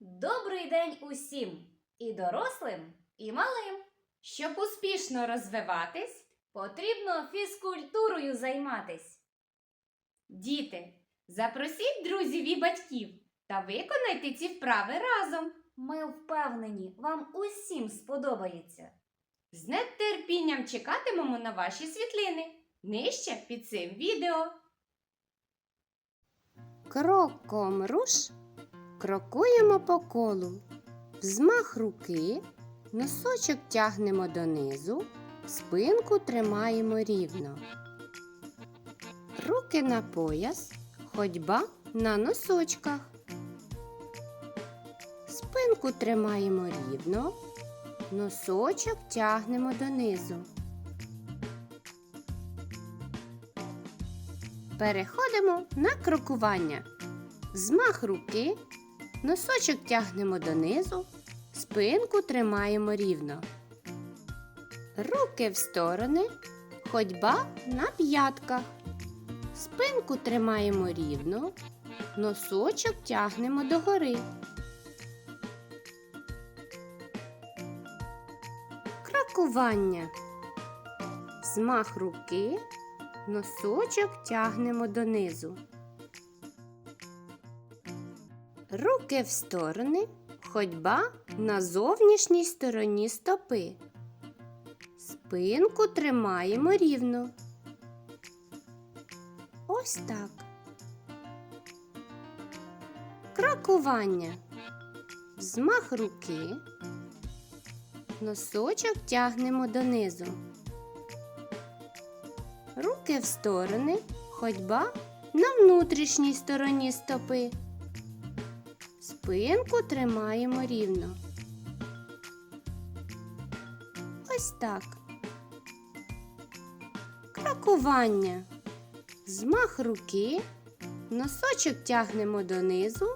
Добрий день усім і дорослим, і малим. Щоб успішно розвиватись, потрібно фізкультурою займатись. Діти, запросіть друзів і батьків та виконайте ці вправи разом. Ми впевнені, вам усім сподобається. З нетерпінням чекатимемо на ваші світлини нижче під цим відео. Кроком руш, крокуємо по колу. Взмах руки, носочок тягнемо донизу, спинку тримаємо рівно. Руки на пояс, ходьба на носочках. Спинку тримаємо рівно, носочок тягнемо донизу. Переходимо на крокування. Змах руки, носочок тягнемо донизу, спинку тримаємо рівно. Руки в сторони, ходьба на п'ятках. Спинку тримаємо рівно, носочок тягнемо догори. Крокування. Змах руки, Носочок тягнемо донизу. Руки в сторони, ходьба на зовнішній стороні стопи. Спинку тримаємо рівно. Ось так. Крокування. Взмах руки. Носочок тягнемо донизу. Руки в сторони, ходьба на внутрішній стороні стопи. Спинку тримаємо рівно. Ось так. Крокування. Змах руки, носочок тягнемо донизу,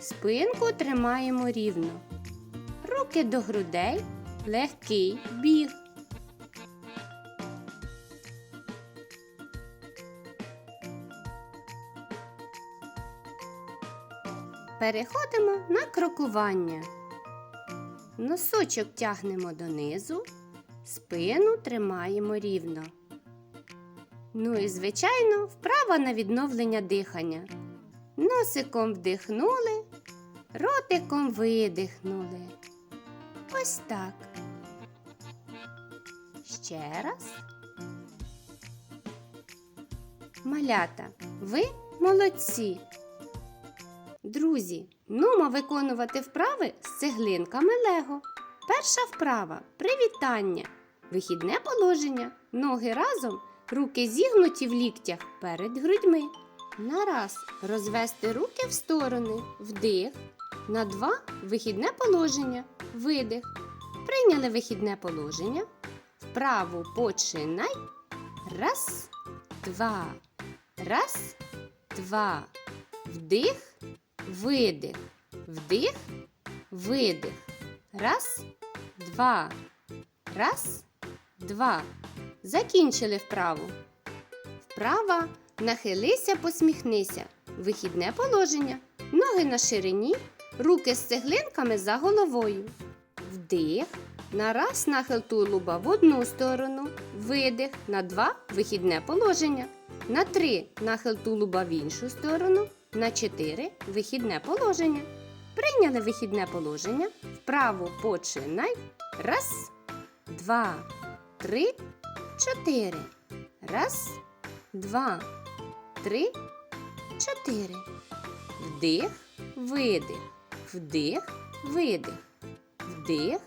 спинку тримаємо рівно. Руки до грудей, легкий біг. Переходимо на крокування. Носочок тягнемо донизу, спину тримаємо рівно. Ну і, звичайно, вправа на відновлення дихання. Носиком вдихнули, ротиком видихнули. Ось так. Ще раз. Малята, ви молодці. Друзі, нумо виконувати вправи з цеглинками Лего. Перша вправа привітання. Вихідне положення. Ноги разом, руки зігнуті в ліктях перед грудьми. На раз розвести руки в сторони. Вдих. На два вихідне положення. Видих. Прийняли вихідне положення. Вправу починай. Раз, два. Раз, два. Вдих. Видих. Вдих, видих. Раз, два. Раз, два. Закінчили вправу. Вправа. Нахилися, посміхнися. Вихідне положення. Ноги на ширині, руки з цеглинками за головою. Вдих. На раз нахил тулуба в одну сторону. Видих. На два вихідне положення. На три нахил тулуба в іншу сторону. На 4 вихідне положення. Прийняли вихідне положення. Вправо починай. Раз, два, три, чотири. Раз, два, три, чотири. Вдих, видих. Вдих, видих. Вдих,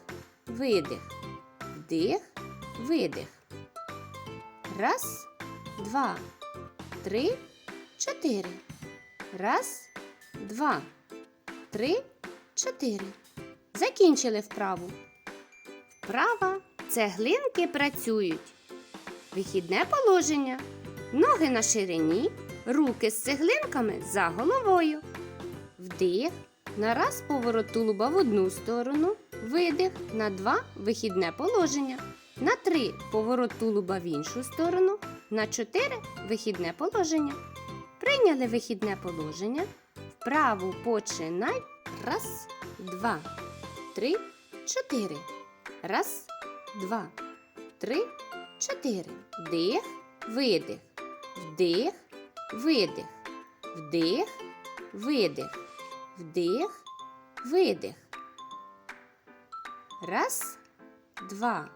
видих. Вдих, видих. Раз, два, три, чотири. Раз, два, три, чотири. Закінчили вправу. Вправа цеглинки працюють. Вихідне положення. Ноги на ширині, руки з цеглинками за головою. Вдих. На раз поворот тулуба в одну сторону. Видих. На два вихідне положення. На три поворот тулуба в іншу сторону. На чотири вихідне положення. Прийняли вихідне положення. Вправу починай. Раз, два, три, чотири. Раз, два, три, чотири. Вдих, видих. Вдих, видих. Вдих, видих. Вдих, видих. Раз, два,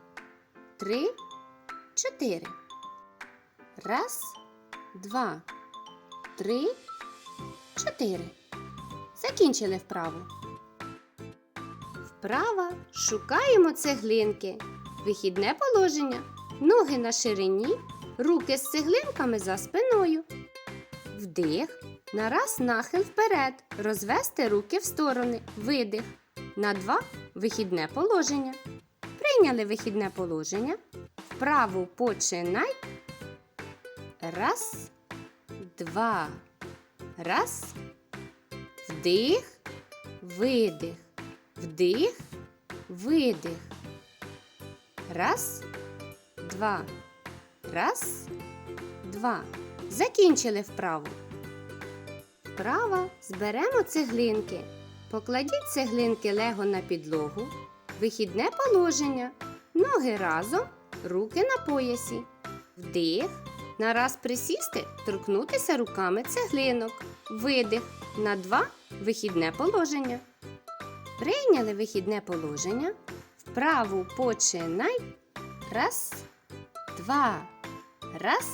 три, чотири. Раз, два, три, чотири. Закінчили вправу. Вправа шукаємо цеглинки. Вихідне положення. Ноги на ширині, руки з цеглинками за спиною. Вдих. На раз нахил вперед. Розвести руки в сторони. Видих. На два вихідне положення. Прийняли вихідне положення. Вправу починай. Раз, два. Раз. Вдих, видих. Вдих, видих. Раз, два. Раз, два. Закінчили вправу. Вправа зберемо цеглинки. Покладіть цеглинки лего на підлогу. Вихідне положення. Ноги разом, руки на поясі. Вдих. На раз присісти, торкнутися руками цеглинок. Видих. На два вихідне положення. Прийняли вихідне положення. Вправу починай. Раз, два. Раз.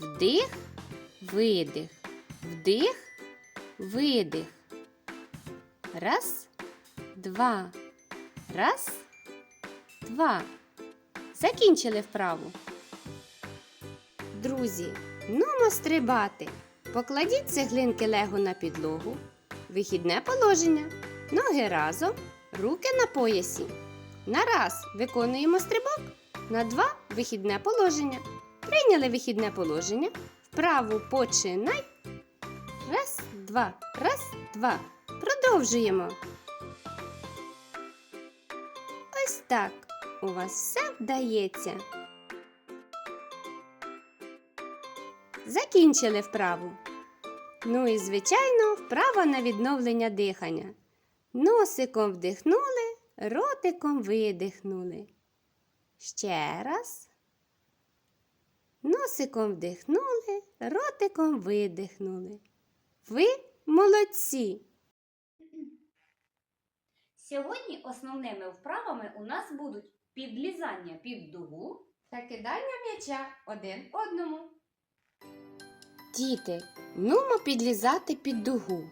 Вдих, видих. Вдих, видих. Раз, два. Раз, два. Закінчили вправу. Друзі, нумо стрибати. Покладіть цеглинки лего на підлогу. Вихідне положення. Ноги разом, руки на поясі. На раз виконуємо стрибок. На два вихідне положення. Прийняли вихідне положення. Вправу починай. Раз, два, раз, два. Продовжуємо. Ось так. У вас все вдається. Закінчили вправу. Ну і, звичайно, вправа на відновлення дихання. Носиком вдихнули, ротиком видихнули. Ще раз. Носиком вдихнули, ротиком видихнули. Ви молодці! Сьогодні основними вправами у нас будуть підлізання під дугу та кидання м'яча один одному. Діти, нумо підлізати під дугу.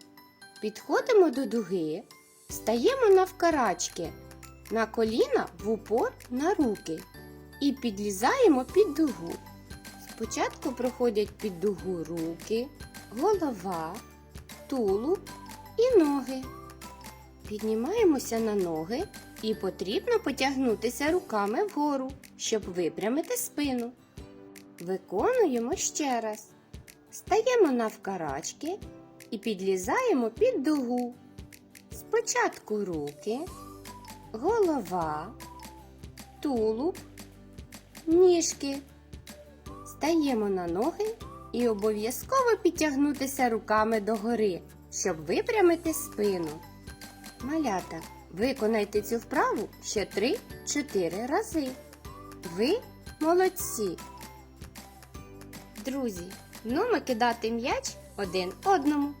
Підходимо до дуги, стаємо навкарачки, на коліна в упор на руки і підлізаємо під дугу. Спочатку проходять під дугу руки, голова, тулуб і ноги. Піднімаємося на ноги і потрібно потягнутися руками вгору, щоб випрямити спину. Виконуємо ще раз. Стаємо навкарачки і підлізаємо під дугу. Спочатку руки, голова, тулуб, ніжки. Стаємо на ноги і обов'язково підтягнутися руками догори, щоб випрямити спину. Малята, виконайте цю вправу ще 3-4 рази. Ви молодці! Друзі, нумо кидати м'яч один одному.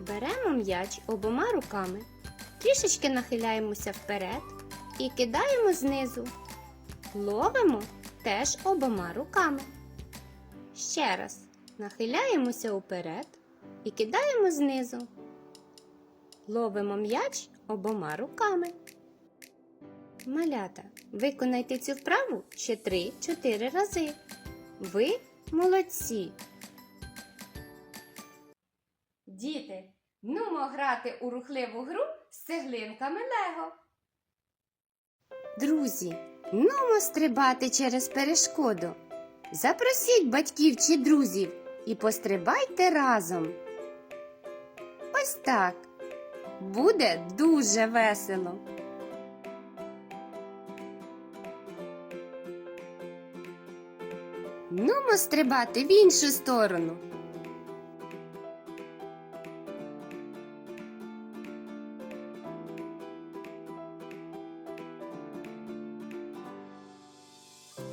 Беремо м'яч обома руками, трішечки нахиляємося вперед і кидаємо знизу. Ловимо теж обома руками. Ще раз нахиляємося вперед і кидаємо знизу. Ловимо м'яч обома руками. Малята, виконайте цю вправу ще 3-4 рази. Ви молодці! Діти, нумо грати у рухливу гру з цеглинками Лего. Друзі, нумо стрибати через перешкоду. Запросіть батьків чи друзів і пострибайте разом. Ось так. Буде дуже весело. будемо стрибати в іншу сторону.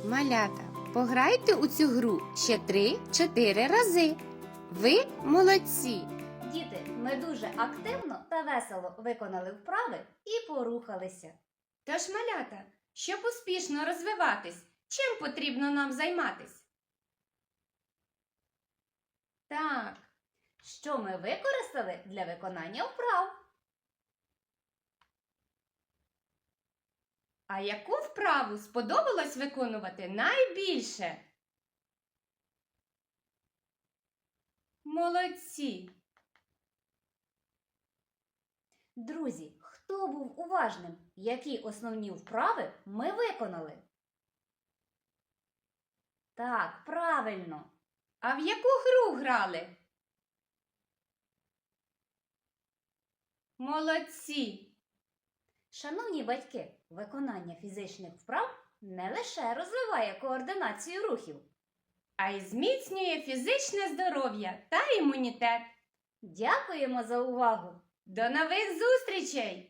Малята, пограйте у цю гру ще 3-4 рази. Ви молодці! Діти, ми дуже активно та весело виконали вправи і порухалися. Тож, малята, щоб успішно розвиватись, чим потрібно нам займатись? Так, Що ми використали для виконання вправ? а яку вправу сподобалось виконувати найбільше? Молодці! Друзі, хто був уважним? Які основні вправи ми виконали? Так, правильно. А в яку гру грали? Молодці! Шановні батьки, виконання фізичних вправ не лише розвиває координацію рухів. А й зміцнює фізичне здоров'я та імунітет. Дякуємо за увагу! До нових зустрічей!